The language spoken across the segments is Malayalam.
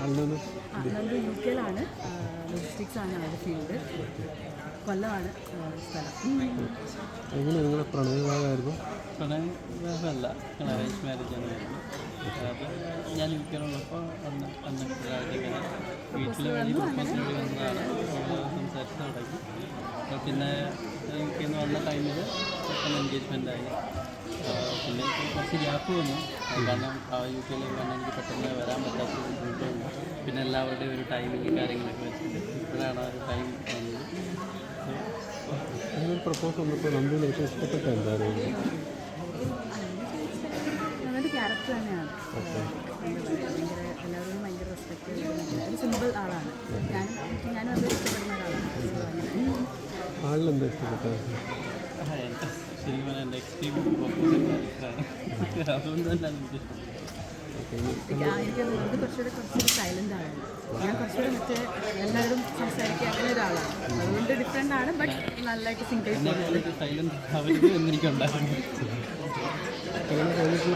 നന്ദു യു കെയിലാണ് ലോജിസ്റ്റിക്സ് ആണ് അവരുടെ ഫീൽഡ് കൊല്ലമാണ് സ്ഥലം. എങ്ങനെ നിങ്ങളുടെ പ്രണയവിവാഹമായിരുന്നു? പ്രണയം വിവാഹമല്ല ഞങ്ങൾ അറേഞ്ച് മാരേജ് ആയിരുന്നു അപ്പോൾ ഞാൻ യു കെയിലുള്ളപ്പോൾ അന്ന് അന്ന് ഇങ്ങനെ വീട്ടിൽ വഴി പ്രപ്പോസൽ വഴി വന്നതാണ്. സംസാരിച്ച് തുടങ്ങി. പിന്നെ യു കെയിൽ നിന്ന് വന്ന ടൈമിൽ പെട്ടെന്ന് എൻഗേജ്മെന്റ് ആയി. ഇപ്പോൾ കുറച്ച് ഗ്യാപ്പ് വന്നു. കാരണം യു കെയിൽ വന്ന് എനിക്ക് പെട്ടെന്ന് വരാൻ പറ്റാത്ത ബുദ്ധിമുട്ടുണ്ട് പിന്നെ എല്ലാവരുടെയും ഒരു ടൈമിങ് കാര്യങ്ങളൊക്കെ വെച്ചിട്ട് ഇപ്പോഴാണ് ആ ഒരു ടൈം വന്നത്. നിങ്ങളൊരു പ്രപ്പോസ് വന്നപ്പോൾ നന്ദുവിന് ഏറ്റവും ഇഷ്ടപ്പെട്ട എന്തായിരുന്നു? ക്യാരക്ടർ തന്നെയാണ്. എന്താ പറയുക, ഭയങ്കര എല്ലാവരോടും ഭയങ്കര റെസ്പെക്ട് ഒരു സിമ്പിൾ ആളാണ്. ഞാൻ ഞാനും അത് ഇഷ്ടപ്പെടുന്ന ഒരാളാണ്. അങ്ങനെ. ആളിലെന്താ ഇഷ്ടപ്പെട്ടത്? ശരിക്കും നെക്സ്റ്റ് എന്റെ എക്സ്ട്രീം ഓപ്പോസിറ്റ് അതുകൊണ്ട് തന്നെ എനിക്ക് എനിക്ക് കുറച്ചുകൂടെ കുറച്ചുകൂടി സൈലന്റ് ആണ്. ഞാൻ കുറച്ചുകൂടെ മറ്റേ എല്ലാവരും സംസാരിക്കുക അങ്ങനെ ഒരാളാണ്. അതുകൊണ്ട് ഡിഫറെന്റ് ആണ് ബട്ട് നല്ലതായിട്ട് സിംഗിൾ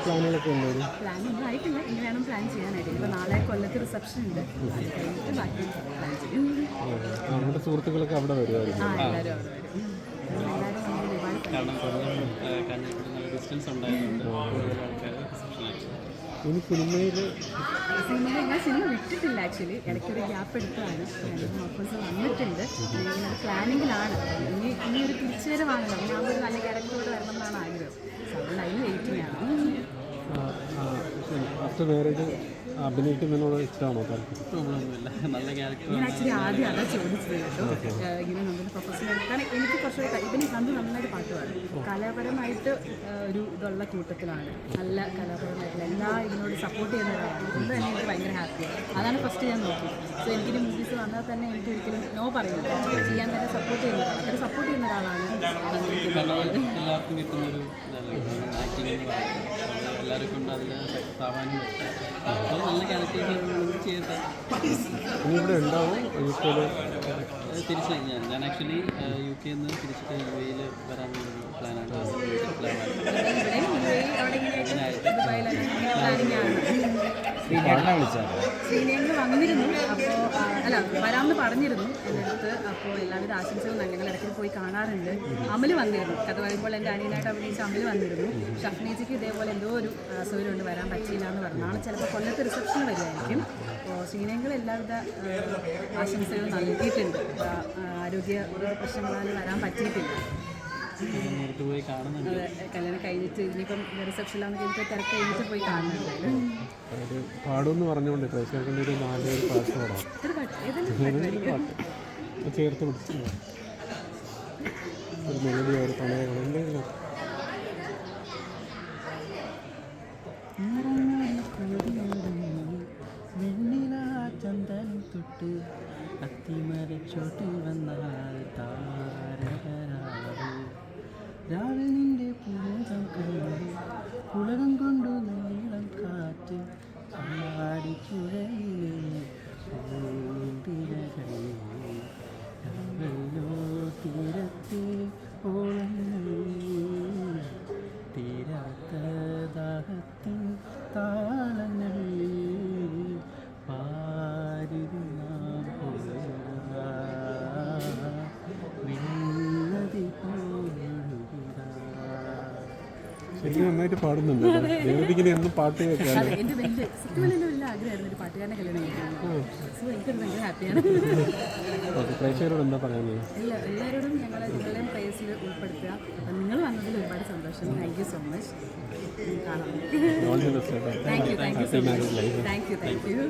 പ്ലാനുകളൊക്കെ ഉണ്ടായിരുന്നു പ്ലാൻ ഒന്നും ആയിട്ടില്ല. ഇനി വേണം പ്ലാൻ ചെയ്യാനായിട്ട്. ഇപ്പോൾ നാളെ കൊല്ലത്ത് റിസപ്ഷൻ ഉണ്ട്. അത് കഴിഞ്ഞിട്ട് ബാക്കി പ്ലാൻ ചെയ്യും. നമ്മുടെ സുഹൃത്തുക്കളൊക്കെ അവിടെ വരുമായിരുന്നു ആ എല്ലാവരും അവിടെ വരും ഉം. എല്ലാവരും വന്ന് ഒരുപാട് കാരണം കാഞ്ഞിരപ്പള്ളി നല്ല ഡിസ്റ്റൻസ് ഉണ്ടായതുകൊണ്ട് കൂടുതൽ ആൾക്കാർ ഇനി സിനിമയിൽ സിനിമ ഞാൻ സിനിമ വിട്ടിട്ടില്ല ആക്ച്വലി ഇടയ്ക്കൊരു ഗ്യാപ്പ് എടുത്തതാണ്. ഓഫേഴ്സ് വന്നിട്ടുണ്ട്. ഇങ്ങനെ പ്ലാനിങ്ങിലാണ് ഇനി ഇനി ഒരു തിരിച്ചുവരവാണല്ലോ ഞാൻ ഒരു നല്ല ക്യാരക്ടറോട് വരണം എന്നാണ് ആഗ്രഹം. അതുകൊണ്ട് അതിന് വെയിറ്റിംഗ് ആണ്. ആഫ്റ്റർ മാരേജ് അഭിനയിക്കുന്നതിനോട് ഇഷ്ടമാണോ നല്ല ക്യാരക്ടർ ഞാൻ ആക്ച്വലി ആദ്യം അതാ ചോദിച്ചത് കേട്ടോ. ഏഹ് ഇങ്ങനെ നമ്മുടെ പ്രൊഫഷണൽ കാരണം എനിക്ക് കുറച്ച് ഇവന് നന്ദി നന്നായിട്ട് പാട്ട് പാടും കലാപരമായിട്ട് ഒരു ഇതുള്ള കൂട്ടത്തിലാണ്. നല്ല കലാപരമായിട്ടുള്ള എല്ലാ ഇതിനോട് സപ്പോർട്ട് ചെയ്യുന്ന ഒരാളാണ്. അതുകൊണ്ട് തന്നെ എനിക്ക് ഭയങ്കര ഹാപ്പിയാണ് അതാണ് ഫസ്റ്റ് ഞാൻ നോക്കി സോ എനിക്കിനി മൂവീസ് വന്നാൽ തന്നെ എനിക്ക് ഒരിക്കലും നോ പറയുന്നത് ചെയ്യാൻ തന്നെ സപ്പോർട്ട് ചെയ്യുന്ന ഒരാളാണ് അത്ര സപ്പോർട്ട് ചെയ്യുന്ന ഒരാളാണ്. എല്ലാവർക്കും കിട്ടുന്നൊരു എല്ലാവരും കൊണ്ട് അതിൽ സക്സസ് ആവാനും പറ്റും നല്ല ക്യാരക്ടേഴ്സ് ഇവിടെ ഉണ്ടാവും. യു കെയിൽ തിരിച്ച് ഞാൻ ഞാൻ ആക്ച്വലി യു കെയിൽ നിന്ന് തിരിച്ചിട്ട് യു എയിൽ വരാൻ പ്ലാനാണ് പ്ലാനാണ് വന്നിരുന്നു. അല്ല വരാമെന്ന് പറഞ്ഞിരുന്നു. എന്റെ അടുത്ത് അപ്പോൾ എല്ലാവിധ ആശംസകളും ഞങ്ങൾ ഇടയ്ക്ക് പോയി കാണാറുണ്ട്. അമൽ വന്നിരുന്നു. കഥ പറയുമ്പോൾ എന്റെ അനിയനായിട്ട് അഭിനയിച്ച അമൽ വന്നിരുന്നു. ഷഫ്നേജിക്ക് ഇതേപോലെ എന്തോ ഒരു അസൗകര്യമുണ്ട് വരാൻ പറ്റിയില്ല എന്ന് പറഞ്ഞു നാളെ ചിലപ്പോൾ കൊല്ലത്ത് റിസപ്ഷൻ വരുമായിരിക്കും അപ്പോൾ ശ്രീനേന്ദ്ര എല്ലാവിധ ആശംസകളും നൽകിയിട്ടുണ്ട്. ആരോഗ്യ പ്രശ്നങ്ങളാൽ വരാൻ പറ്റിയിട്ടില്ല. നേരിട്ട് പോയി കാണുന്നുണ്ട് കല്യാണം കഴിഞ്ഞിട്ട് ഇനിയിപ്പം റിസപ്ഷനിലാണ് കഴിഞ്ഞിട്ട് തിരക്ക് കഴിഞ്ഞിട്ട് പോയി കാണുന്നുണ്ട്. പാടുമെന്ന് പറഞ്ഞുകൊണ്ട് പ്രേക്ഷകർക്ക് ഒരു നാലൊരു പാട്ട് പാടാം. ചേർത്ത് പിടിച്ചു ഒരു മെലഡി ഒരു പ്രണയങ്ങൾ എന്തെങ്കിലും. വെണ്ണില ചന്ദനം തൊട്ട് അത്തിമരച്ചോട്ടിൽ വന്നാൽ താരകരാളവ് രാവിലെ നിന്റെ പുലകം പുളകം കൊണ്ടു ശരിക്കും നന്നായിട്ട് പാടുന്നുണ്ട് ദേവതിക്കിനെ എന്നും പാട്ട് കേൾക്കാൻ എന്റെ വലിയ സത്യം വലിയ വലിയ ആഗ്രഹമായിരുന്നു ഒരു പാട്ടുകാരനെ കല്യാണം കഴിക്കണം സോ എനിക്കൊരു ഭയങ്കര ഹാപ്പിയാണ്. ഓക്കെ പ്രേക്ഷകരോട് എന്താ പറയുന്നത് ഇല്ല എല്ലാവരോടും ഞങ്ങളെ നിങ്ങളുടെയും പ്രേസിൽ ഉൾപ്പെടുത്തുക. അപ്പം നിങ്ങൾ വന്നതിൽ ഒരുപാട് സന്തോഷം. താങ്ക് യു സോ മച്ച് കാണാം. Thank you thank you so much thank you thank you